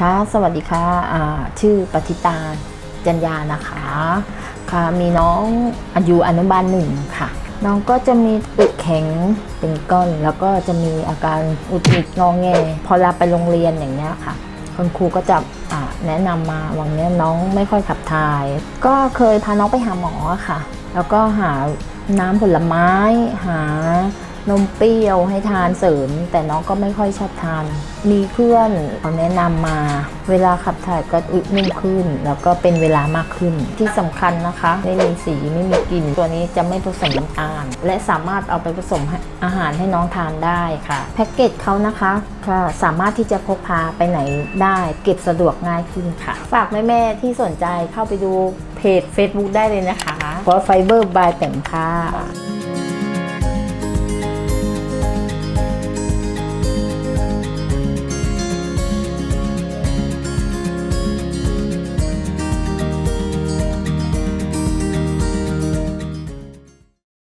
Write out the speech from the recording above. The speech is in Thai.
ค่ะสวัสดีค่ะชื่อปฏิตาจัญญานะคะค่ะมีน้องอายุอนุบาลหนึ่งค่ะ น้องก็จะมีอึแข็งเป็นก้อน แล้วก็จะมีอาการอุดหงิดงอแงพอลาไปโรงเรียนอย่างเงี้ยค่ะคุณครูก็จะแนะนำมาวันนี้น้องไม่ค่อยขับถ่าย ก็เคยพาน้องไปหาหมอค่ะ แล้วก็หาน้ำผลไม้หา นมเปรี้ยวให้ทานเสริม แต่น้องก็ไม่ค่อยชอบทาน มีเพื่อนเขาแนะนำมา เวลาขับถ่ายก็อึนุ่มขึ้น แล้วก็เป็นเวลามากขึ้นที่สำคัญนะคะ ไม่มีสีไม่มีกลิ่นตัวนี้จะไม่ผสมน้ำตาล และสามารถเอาไปผสมอาหารให้น้องทานได้ค่ะ แพ็กเกจเขานะคะค่ะสามารถที่จะพกพาไปไหนได้เก็บสะดวกง่ายขึ้นค่ะ ฝากแม่ๆที่สนใจเข้าไปดูเพจ Facebook ได้เลยนะคะเพราะไฟเบอร์บายแต่งค่ะ